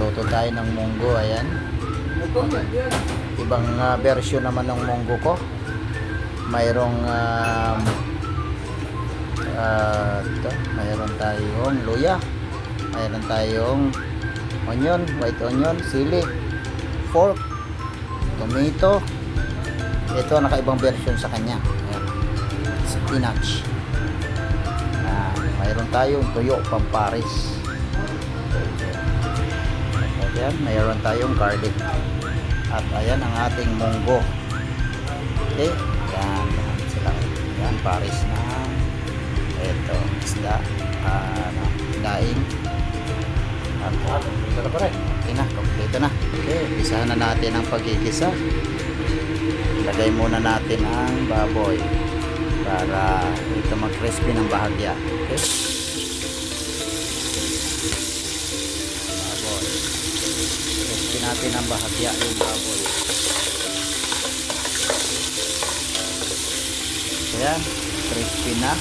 Magluto tayo ng munggo, ayan. Ibang ah, version naman ng munggo ko. Mayroong um, ah, ito, mayroon tayong luya. Mayroon tayong onion, white onion, sili, pork, tomato. Ito ang nakaibang version sa kanya. Ayan. Spinach. Ah, mayroon tayong tuyo pamparis. Ayan, mayroon tayong garlic. At ayan ang ating munggo. Okay? Yan, yan sila. Yan, paris na. Ito, isda. Ano, daing. At, at, ito na pare. Okay na, kompleto na. Okay, isa na natin ang pagkikisa. Ilagay muna natin ang baboy para ito mag-crispy ng bahagya. Okay? Natin ang bahagya yung baboy. Ayan, crispy na.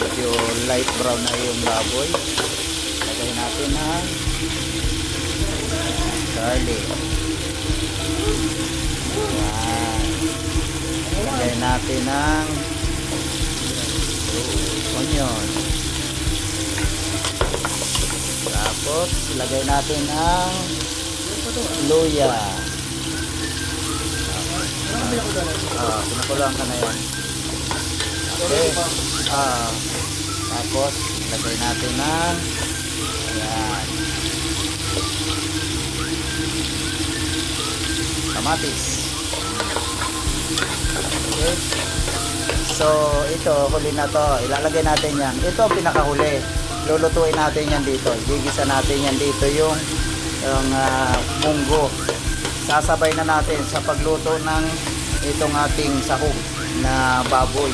Medyo light brown na yung baboy. Lagay natin ang garlic. Ayan. Lagay natin ang onion. Tapos, lagay natin ang luya. Ah, pinakuloan ka na yan. Okay. Ah, tapos, lagay natin ng ayan. Kamatis. Okay. So, ito, huli na to. Ilalagay natin yan. Ito pinakahuli. Lulutuin natin yan dito. Gigisa natin yan dito yung, yung ah, munggo. Sasabay na natin sa pagluto ng itong ating sahog na baboy.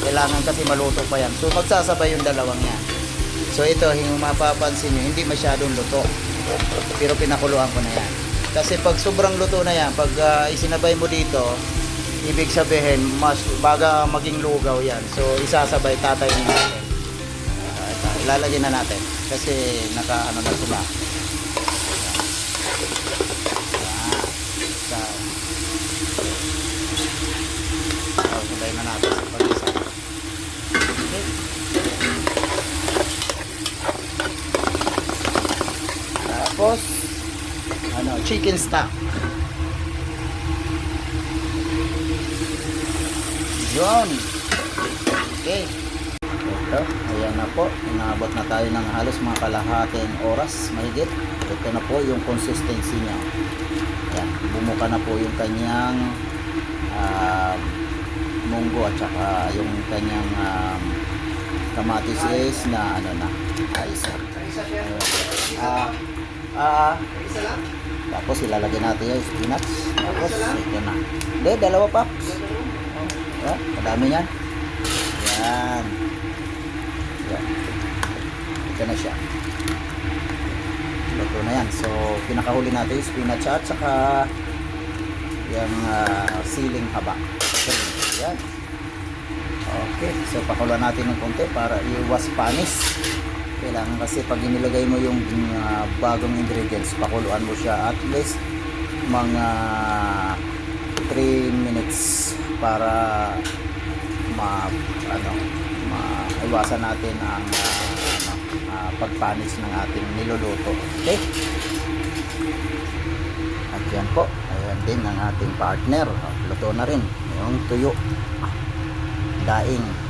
Kailangan kasi maluto pa yan. So, magsasabay yung dalawang yan. So, ito, yung mapapansin nyo, hindi masyadong luto. Pero pinakuluan ko na yan. Kasi pag sobrang luto na yan, pag ah, isinabay mo dito, ibig sabihin, mas baga maging lugaw yan. So, isasabay, tatay natin. Ah, ito, ilalagay na natin. Kasi naka, ano na sila. Sabay na. Tapos, ano, chicken stock. Yun. Okay. Ito, ayan na po. Inaabot na tayo ng halos mga kalahating oras, mahigit. Ito na po yung consistency niya. Ayan, bumuka na po yung kanyang um, munggo at saka yung kanyang um, kamatis is na ano na, kaisa. Ah, ah, tapos ilalagay natin yung spinach. Tapos ito na. Hindi, dalawa pa. Yeah, madami yan. Yan. Yan. Ito na siya. Luto na yan. So, pinakahuli natin yung spinach at saka yung ah, siling haba. Yan. Okay. So, pakuluan natin ng konti para iwas panis. Kailangan kasi pag inilagay mo yung ah, bagong ingredients, pakuluan mo siya at least mga 3 minutes para ma ano maiwasan natin ang ah, ah, pagpanis ng ating niluluto. Okay? At yan po, ayan din ang ating partner. Luto na rin. Yung tuyo. Daing.